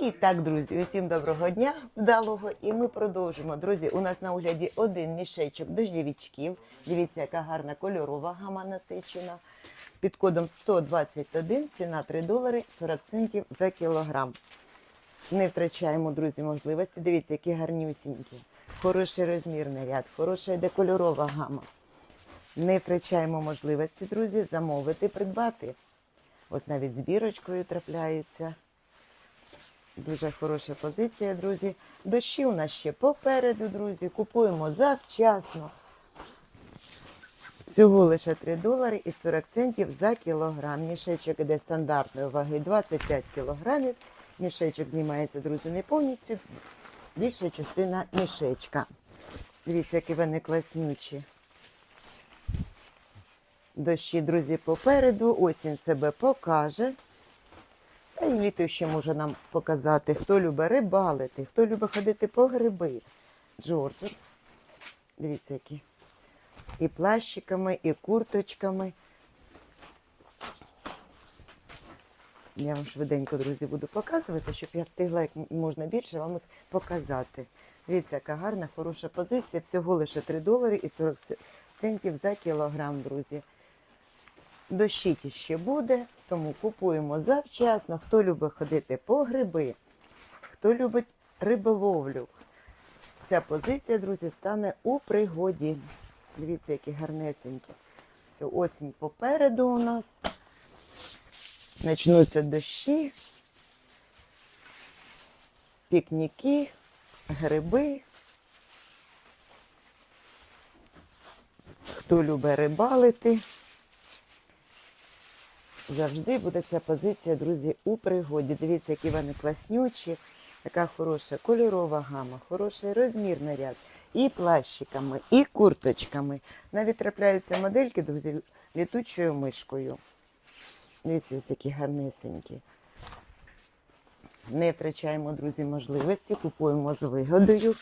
І так, друзі, усім доброго дня вдалого. І ми продовжимо. Друзі, у нас на огляді один мішечок дождівичків. Дивіться, яка гарна кольорова гама насичена. Під кодом 121, ціна 3 долари 40 центів за кілограм. Не втрачаємо, друзі, можливості. Дивіться, які гарнюсінькі. Хороший розмірний ряд, хороша йде кольорова гама. Не втрачаємо можливості, друзі, замовити, придбати. Ось навіть з бірочкою трапляються. Дуже хороша позиція, друзі. Дощі у нас ще попереду, друзі. Купуємо завчасно. Всього лише 3 долари і 40 центів за кілограм. Мішечок іде стандартної ваги 25 кілограмів. Мішечок знімається, друзі, не повністю. Більша частина мішечка. Дивіться, які вони класнючі. Дощі, друзі, попереду. Осінь себе покаже. Та й літо ще може нам показати, хто любить рибалити, хто любить ходити по гриби. Джорджер. Дивіться, які. І плащиками, і курточками. Я вам швиденько, друзі, буду показувати, щоб я встигла як можна більше вам їх показати. Дивіться, яка гарна, хороша позиція. Всього лише 3 долари і 40 центів за кілограм, друзі. Дощить ще буде, тому купуємо завчасно. Хто любить ходити по гриби, хто любить риболовлю. Ця позиція, друзі, стане у пригоді. Дивіться, які гарнесенькі. Все, осінь попереду у нас. Начнуться дощі, пікніки, гриби. Хто любить рибалити. Завжди буде ця позиція, друзі, у пригоді. Дивіться, які вони класнючі, така хороша кольорова гама, хороший розмірний ряд. І плащиками, і курточками. Навіть трапляються модельки, друзі, літучою мишкою. Дивіться, ось які гарнесенькі. Не втрачаємо, друзі, можливості, купуємо з вигодою.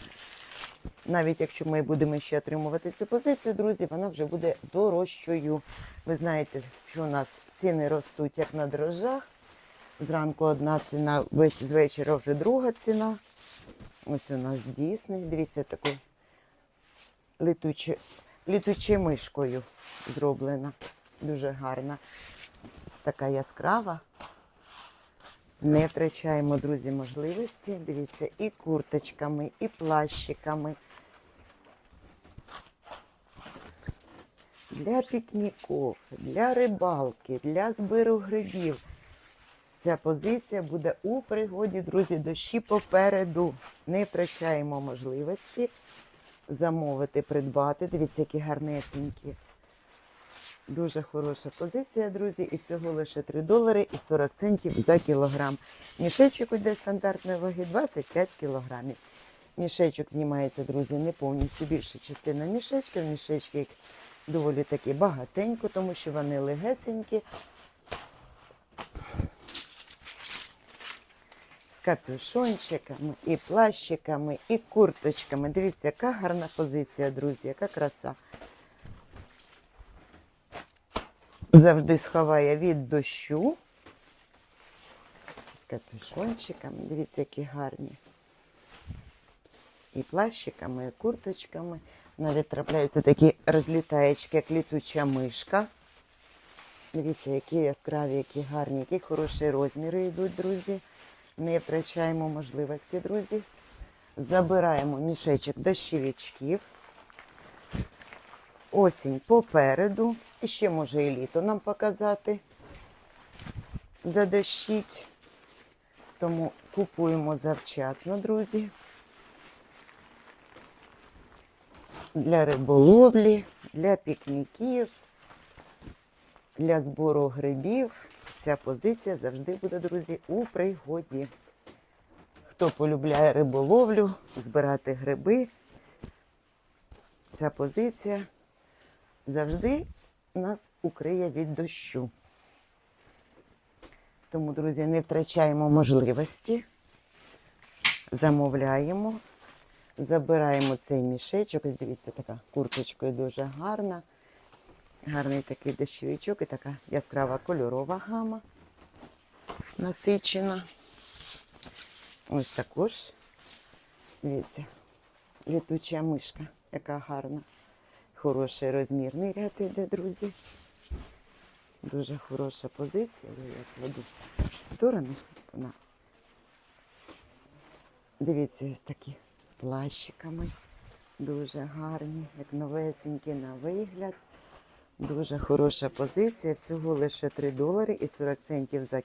Навіть якщо ми будемо ще отримувати цю позицію, друзі, вона вже буде дорожчою. Ви знаєте, що у нас ціни ростуть як на дрожжах. Зранку одна ціна, з вечора вже друга ціна. Ось у нас дійсний. Дивіться, таку летуче, літуче мишкою зроблена. Дуже гарна. Така яскрава. Не втрачаємо, друзі, можливості. Дивіться, і курточками, і плащиками. Для пікніків, для рибалки, для збиру грибів. Ця позиція буде у пригоді, друзі, дощі попереду. Не втрачаємо можливості замовити, придбати. Дивіться, які гарнесенькі. Дуже хороша позиція, друзі, і всього лише 3 долари і 40 центів за кілограм. Мішечок йде стандартної ваги 25 кілограмів. Мішечок знімається, друзі, не повністю більша частина мішечка. Мішечки доволі таки багатенько, тому що вони легесенькі. З капюшончиками, і плащиками, і курточками. Дивіться, яка гарна позиція, друзі, яка краса. Завжди сховає від дощу. З капюшончиками. Дивіться, які гарні. І плащиками, і курточками. Навіть трапляються такі розлітаєчки, як літуча мишка. Дивіться, які яскраві, які гарні, які хороші розміри йдуть, друзі. Не втрачаємо можливості, друзі. Забираємо мішечок дощовичків. Осінь попереду. І ще може і літо нам показати. Задощить. Тому купуємо завчасно, друзі. Для риболовлі, для пікніків, для збору грибів. Ця позиція завжди буде, друзі, у пригоді. Хто полюбляє риболовлю, збирати гриби, ця позиція завжди нас укриє від дощу. Тому, друзі, не втрачаємо можливості, замовляємо, забираємо цей мішечок. Дивіться, така курточкою дуже гарна. Гарний такий дощовичок і така яскрава кольорова гама насичена. Ось також. Дивіться, літуча мишка, яка гарна. Хороший розмірний ряд іде, друзі. Дуже хороша позиція. Я кладу в сторону. Вона. Дивіться, ось такі плащиками. Дуже гарні, як новесенькі на вигляд. Дуже хороша позиція. Всього лише 3 долари і 40 центів за